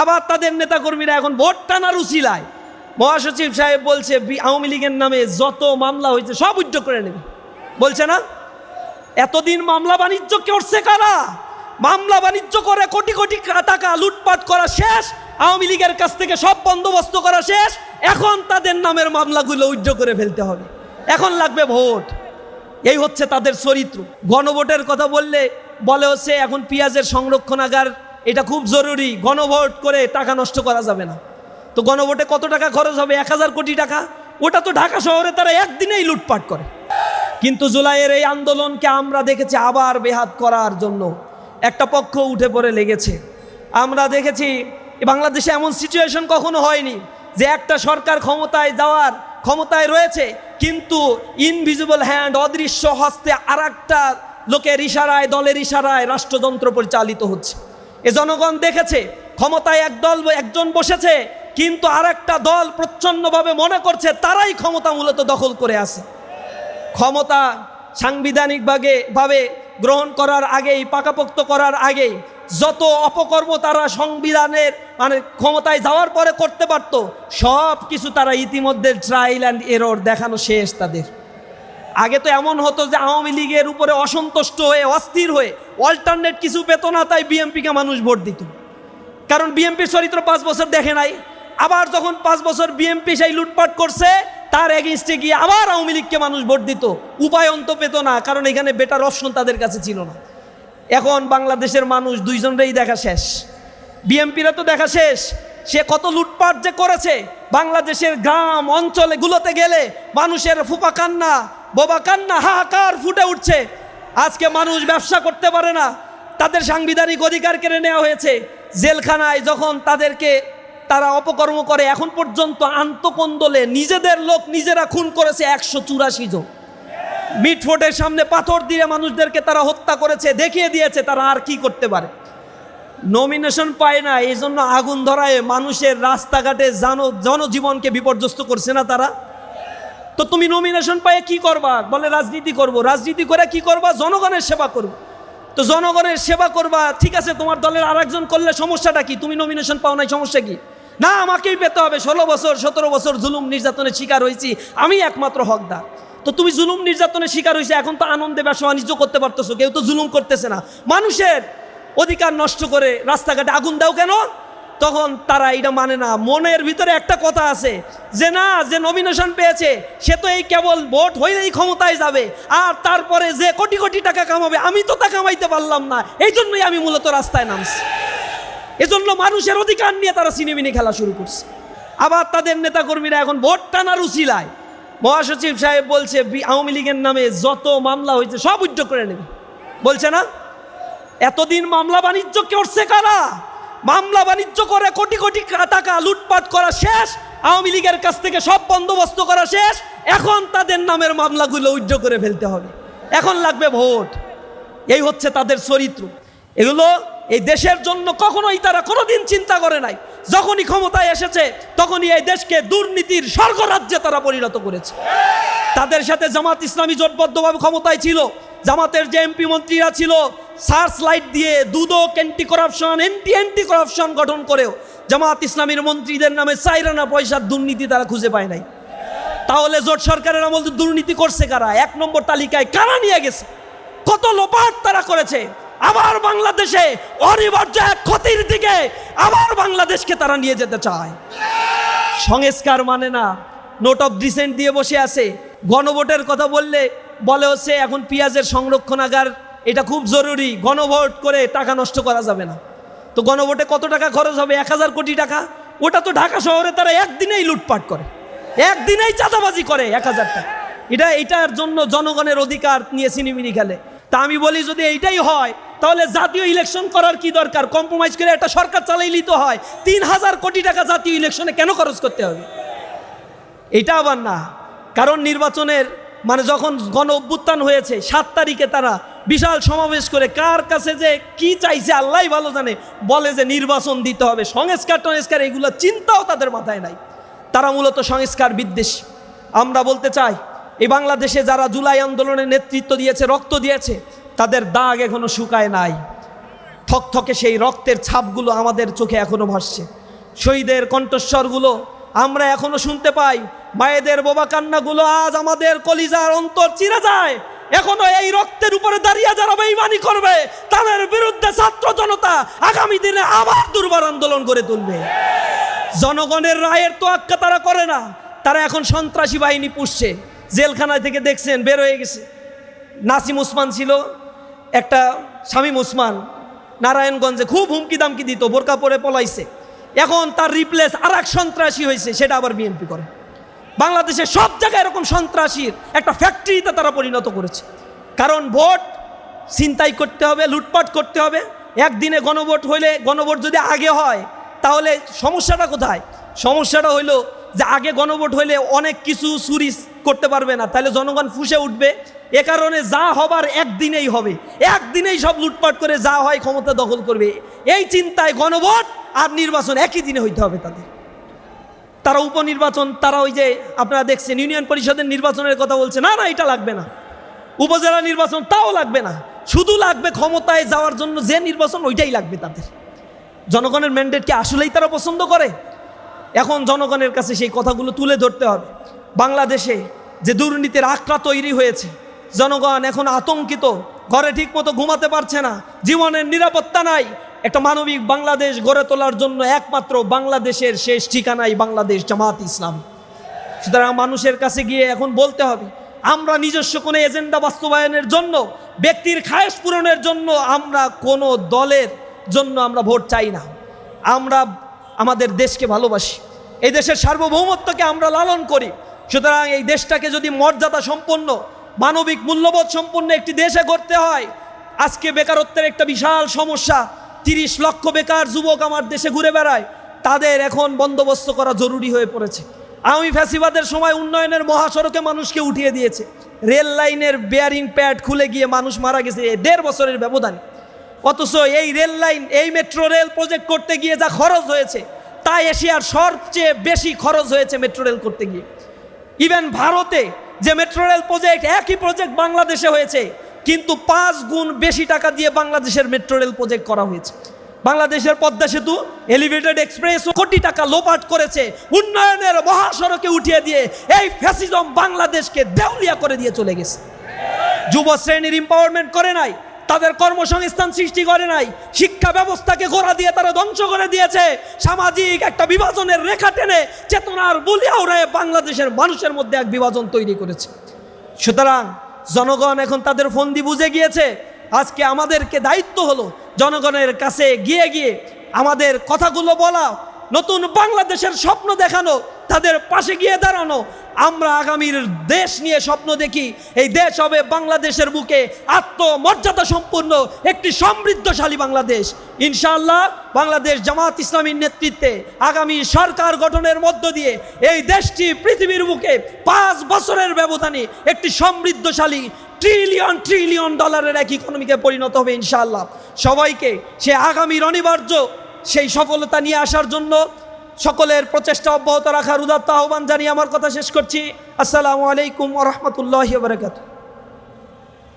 আবার তাদের নেতাকর্মীরা এখন ভোট টানার উচিলায়। মহাসচিব সাহেব বলছে আওয়ামী লীগের নামে যত মামলা হয়েছে সব উদ্যোগ করে নেবে। বলছে না? এতদিন মামলা বাণিজ্য করছে কারা? মামলা বাণিজ্য করে কোটি কোটি টাকা লুটপাট করা শেষ, আওয়ামী লীগের কাছ থেকে সব বন্দোবস্ত করা শেষ, এখন তাদের নামের মামলাগুলো উজ্জ্ব করে ফেলতে হবে। এখন লাগবে ভোট। এই হচ্ছে তাদের চরিত্র। গণভোটের কথা বললে বলে হচ্ছে, এখন পেঁয়াজের সংরক্ষণাগার এটা খুব জরুরি। গণভোট করে টাকা নষ্ট করা যাবে না। তো গণভোটে কত টাকা খরচ হবে? এক হাজার কোটি টাকা। ওটা তো ঢাকা শহরে তারা একদিনেই লুটপাট করে। কিন্তু জুলাইয়ের এই আন্দোলনকে আমরা দেখেছি আবার বেহাত করার জন্য। একটা পক্ষ উঠে পড়ে লেগেছে। আমরা দেখেছি বাংলাদেশে এমন সিচুয়েশন কখনো হয়নি যে একটা সরকার ক্ষমতায় যাওয়ার ক্ষমতায় রয়েছে, কিন্তু ইনভিজিবল হ্যান্ড অদৃশ্য হস্তে আর লোকের ইশারায়, দলের ইশারায় রাষ্ট্রযন্ত্র পরিচালিত হচ্ছে। এ জনগণ দেখেছে, ক্ষমতায় এক দল একজন বসেছে, কিন্তু আর একটা দল প্রচ্ছন্নভাবে মনে করছে, তারাই ক্ষমতা মূলত দখল করে আছে। ক্ষমতা সাংবিধানিকভাবে ভাবে গ্রহণ করার আগেই, পাকাপোক্ত করার আগেই, যত অপকর্ম তারা সংবিধানের মানে ক্ষমতায় যাওয়ার পরে করতে পারত সব কিছু তারা ইতিমধ্যে ট্রায়াল অ্যান্ড এরর দেখানো শেষ তাদের। আগে তো এমন হতো যে আওয়ামী লীগের উপরে অসন্তুষ্ট হয়ে, অস্থির হয়ে অল্টারনেট কিছু পেত না, তাই বিএমপিকে মানুষ ভোট দিত। কারণ বিএমপির চরিত্র পাঁচ বছর দেখে নাই। আবার যখন পাঁচ বছর বিএমপি সেই লুটপাট করছে, তার এগেনস্টে গিয়ে আবার আওয়ামী লীগকে মানুষ ভোট দিত। উপায় অন্ত পেত না, কারণ এখানে বেটার অপশন তাদের কাছে ছিল না। এখন বাংলাদেশের মানুষ দুইজনেরই দেখা শেষ। বিএমপিরা তো দেখা শেষ। সে কত লুটপাট যে করেছে, বাংলাদেশের গ্রাম, অঞ্চলে গুলোতে গেলে মানুষের ফুপা কান্না বোবা কান্না, হাহাকার ফুটে উঠছে। আজকে মানুষ ব্যবসা করতে পারে না। তাদের সাংবিধানিক অধিকার কেড়ে নেওয়া হয়েছে। জেলখানায় যখন তাদেরকে তারা অপকর্ম করে, এখন পর্যন্ত আন্তকন্দলে নিজেদের লোক নিজেরা খুন করেছে একশো চুরাশি জন। মিটফোর্টের সামনে পাথর দিয়ে মানুষদেরকে তারা হত্যা করেছে, দেখিয়ে দিয়েছে তারা আর কি করতে পারে। নমিনেশন পায় না এই জন্য আগুন ধরায় মানুষের রাস্তাঘাটে জন জনজীবনকে বিপর্যস্ত করছে না তারা। তো তুমি নমিনেশন পায়ে কি করবা? বলে, রাজনীতি করব। রাজনীতি করে কি করবা? জনগণের সেবা করব। তো জনগণের সেবা করবা, ঠিক আছে, তোমার দলের আরেকজন করলে সমস্যাটা কি? তুমি নমিনেশন পাও নাই, সমস্যা কি? না, আমাকেই পেতে হবে। ষোলো বছর, সতেরো বছর জুলুম নির্যাতনের শিকার হয়েছি। আমি একমাত্র হকদার। তো তুমি জুলুম নির্যাতনের শিকার হয়েছে, এখন তো আনন্দে ব্যবসা বাণিজ্য করতে পারতেছো, কেউ তো জুলুম করতেছে না। মানুষের অধিকার নষ্ট করে রাস্তাঘাটে আগুন দাও কেন? তখন তারা এটা মানে না। মনের ভিতরে একটা কথা আছে যে না, যে নমিনেশন পেয়েছে, সে তো এই কেবল ভোট হইলেই ক্ষমতায় যাবে, আর তারপরে যে কোটি কোটি টাকা কামাবে, আমি তো তা কামাইতে পারলাম না। এই জন্যই আমি মূলত রাস্তায় নামছি। এজন্য মানুষের অধিকার নিয়ে তারা সিনেমিনি খেলা শুরু করছে। আবার তাদের নেতাকর্মীরা এখন ভোট টানার উচিলায়। মহাসচিব সাহেব বলছে আওয়ামী লীগের নামে যত মামলা হয়েছে সব উদ্যোগ করে নেবে। বলছে না? এতদিন মামলা বাণিজ্য করছে কারা? মামলা বাণিজ্য করে, কোটি কোটি টাকা লুটপাট করা শেষ, আওয়ামী লীগের কাছ থেকে সব বন্দোবস্ত করা শেষ। এখন তাদের নামের মামলাগুলো উজ্জ্ব করে ফেলতে হবে। এখন লাগবে ভোট। এই হচ্ছে তাদের চরিত্র। এগুলো এই দেশের জন্য কখনোই তারা কোনোদিন চিন্তা করে নাই। যখনই ক্ষমতায় এসেছে, তখনই এই দেশকে দুর্নীতির স্বর্গরাজ্যে তারা পরিণত করেছে। তাদের সাথে জামাত ইসলামী জোটবদ্ধভাবে ক্ষমতায় ছিল। জামাতের যে এমপি মন্ত্রীরা ছিল, সার্চ লাইট দিয়ে দুদক anti corruption anti anti corruption গঠন করেও জামাত ইসলামীর মন্ত্রীদের নামে চাইরানা পয়সার দুর্নীতি তারা খুঁজে পায় নাই। তাহলে জোট সরকারের আমল দুর্নীতি করছে কারা? এক নম্বর তালিকায় কারা নিয়ে গেছে? কত লোপাট তারা করেছে? আবার বাংলাদেশে অনিবার্য এক ক্ষতির দিকে আবার বাংলাদেশকে তারা নিয়ে যেতে চায়। সংস্কার মানে না, নোট অফ ডিসেন্ট দিয়ে বসে আছে। গণভোটের কথা বললে বলে হচ্ছে এখন পেঁয়াজের সংরক্ষণাগার, এটা খুব জরুরি, গণভোট করে টাকা নষ্ট করা যাবে না। তো গণভোটে কত টাকা খরচ হবে? এক হাজার কোটি টাকা? ওটা তো ঢাকা শহরে তারা একদিনেই লুটপাট করে। একদিনেই চাঁদাবাজি করে এক হাজার টাকা। এটা, এটার জন্য জনগণের অধিকার নিয়ে সিনেমিনি খেলে। তা আমি বলি, যদি এইটাই হয়, তাহলে জাতীয় ইলেকশন করার কি দরকার? কম্প্রোমাইজ করে একটা সরকার চালাইলেই তো হয়। তিন হাজার কোটি টাকা জাতীয় ইলেকশনে কেন খরচ করতে হবে? এটা আবার না। কারণ নির্বাচনের মানে যখন গণ অভ্যুত্থান হয়েছে, সাত তারিখে তারা বিশাল সমাবেশ করে, কার কাছে যে কি চাইছে আল্লাহ ভালো জানে, বলে যে নির্বাচন দিতে হবে। সংস্কার টংস্কার এগুলো চিন্তাও তাদের মাথায় নাই। তারা মূলত সংস্কার বিদ্বেষ। আমরা বলতে চাই এই বাংলাদেশে যারা জুলাই আন্দোলনে নেতৃত্ব দিয়েছে, রক্ত দিয়েছে, তাদের দাগ এখনও শুকায় নাই। থকথকে সেই রক্তের ছাপগুলো আমাদের চোখে এখনও ভাসছে। শহীদের কণ্ঠস্বরগুলো আমরা এখনও শুনতে পাই। মায়েদের বোবা কান্নাগুলো আজ আমাদের কলিজার অন্তর চিরে যায়। এখনও এই রক্তের উপরে দাঁড়িয়ে যারা বেইমানি করবে, তাদের বিরুদ্ধে ছাত্র জনতা আগামী দিনে আবার দুর্বার আন্দোলন করে তুলবে। জনগণের রায়ের তো আক্কা তারা করে না। তারা এখন সন্ত্রাসী বাহিনী পুষছে। জেলখানায় থেকে দেখছেন, বের হয়ে গেছে। নাসিম উসমান ছিল, একটা শামীম উসমান। নারায়ণগঞ্জে খুব হুমকি দামকি দিত, বোরকা পরে পলাইছে। এখন তার রিপ্লেস আর এক সন্ত্রাসী হয়েছে, সেটা আবার বিএনপি করে। বাংলাদেশে সব জায়গায় এরকম সন্ত্রাসীর একটা ফ্যাক্টরিতে তারা পরিণত করেছে। কারণ ভোট ছিনতাই করতে হবে, লুটপাট করতে হবে। একদিনে গণভোট হইলে গণভোট যদি আগে হয়, তাহলে সমস্যাটা কোথায়? সমস্যাটা হইল যে আগে গণভোট হইলে অনেক কিছু চুরি করতে পারবে না, তাহলে জনগণ ফুসে উঠবে। এ কারণে যা হবার একদিনেই হবে। একদিনেই সব লুটপাট করে যা হয় ক্ষমতা দখল করবে। এই চিন্তায় গণভোট আর নির্বাচন একই দিনে হইতে হবে তাদের। তারা উপনির্বাচন, তারা ওই যে আপনারা দেখছেন, ইউনিয়ন পরিষদের নির্বাচনের কথা বলছে, না না, এটা লাগবে না। উপজেলা নির্বাচন, তাও লাগবে না। শুধু লাগবে ক্ষমতায় যাওয়ার জন্য যে নির্বাচন, ওইটাই লাগবে তাদের। জনগণের ম্যান্ডেটকে আসলেই তারা পছন্দ করে? এখন জনগণের কাছে সেই কথাগুলো তুলে ধরতে হবে। বাংলাদেশে যে দুর্নীতির আখড়া তৈরি হয়েছে, জনগণ এখন আতঙ্কিত, ঘরে ঠিকমতো ঘুমাতে পারছে না, জীবনের নিরাপত্তা নাই একটা মানবিক বাংলাদেশ গড়ে তোলার জন্য একমাত্র বাংলাদেশের শেষ ঠিকানাই বাংলাদেশ জামাত ইসলাম। সুতরাং মানুষের কাছে গিয়ে এখন বলতে হবে, আমরা নিজস্ব কোনো এজেন্ডা বাস্তবায়নের জন্য, ব্যক্তির খায়েশ পূরণের জন্য আমরা কোনো দলের জন্য আমরা ভোট চাই না। আমরা আমাদের দেশকে ভালোবাসি, এই দেশের সার্বভৌমত্বকে আমরা লালন করি। সুতরাং এই দেশটাকে যদি মর্যাদা সম্পন্ন, মানবিক মূল্যবোধ সম্পন্ন একটি দেশে করতে হয়, আজকে বেকারত্বের একটা বিশাল সমস্যা তিরিশ লক্ষ বেকার যুবক আমার দেশে ঘুরে বেড়ায়, তাদের এখন বন্দোবস্ত করা জরুরি হয়ে পড়েছে। আমি ফ্যাসিবাদের সময় উন্নয়নের মহাসড়কে মানুষকে উঠিয়ে দিয়েছে। রেল লাইনের বেয়ারিং প্যাড খুলে গিয়ে মানুষ মারা গেছে দেড় বছরের ব্যবধানে। অথচ এই রেল লাইন, এই মেট্রো রেল প্রজেক্ট করতে গিয়ে যা খরচ হয়েছে, তা এশিয়ার সবচেয়ে বেশি খরচ হয়েছে মেট্রো রেল করতে গিয়ে। ইভেন ভারতে যে মেট্রো রেল প্রজেক্ট একই প্রজেক্ট বাংলাদেশে হয়েছে কিন্তু পাঁচ গুণ বেশি টাকা দিয়ে বাংলাদেশের মেট্রো রেল প্রজেক্ট করা হয়েছে। বাংলাদেশের পদ্মা সেতু এলিভেটেড এক্সপ্রেস কোটি টাকা লোপাট করেছে। উন্নয়নের মহাসড়কে উঠিয়ে দিয়ে এই ফ্যাসিজম বাংলাদেশকে দেউলিয়া করে দিয়ে চলে গেছে। যুব শ্রেণির এম্পাওয়ারমেন্ট করে নাই, তাদের কর্মসংস্থান সৃষ্টি করে নাই, শিক্ষা ব্যবস্থাকে গোড়া দিয়ে তারা ধ্বংস করে দিয়েছে। সামাজিক একটা বিভাজনের রেখা টেনে চেতনার বলিয়াওড়ায় বাংলাদেশের মানুষের মধ্যে এক বিভাজন তৈরি করেছে। সুতরাং জনগণ এখন তাদের ফন্দি বুঝে গিয়েছে। আজকে আমাদেরকে দায়িত্ব হলো জনগণের কাছে গিয়ে গিয়ে আমাদের কথাগুলো বলা, নতুন বাংলাদেশের স্বপ্ন দেখানো তাদের পাশে গিয়ে দাঁড়ানো। আমরা আগামীর দেশ নিয়ে স্বপ্ন দেখি। এই দেশ হবে বাংলাদেশের বুকে আত্মমর্যাদা সম্পূর্ণ, একটি সমৃদ্ধশালী বাংলাদেশ। ইনশাআল্লাহ বাংলাদেশ জামাত ইসলামীর নেতৃত্বে আগামী সরকার গঠনের মধ্য দিয়ে এই দেশটি পৃথিবীর বুকে পাঁচ বছরের ব্যবধানে একটি সমৃদ্ধশালী ট্রিলিয়ন ট্রিলিয়ন ডলারের এক ইকোনমিকে পরিণত হবে ইনশাআল্লাহ। সবাইকে সে আগামীর অনিবার্য সেই সফলতা নিয়ে আসার জন্য সকলের প্রচেষ্টা অব্যাহত রাখার উদাত্ত আহ্বান জানিয়ে আমার কথা শেষ করছি। আসসালামু আলাইকুম রহমতুল্লাহ বারকাত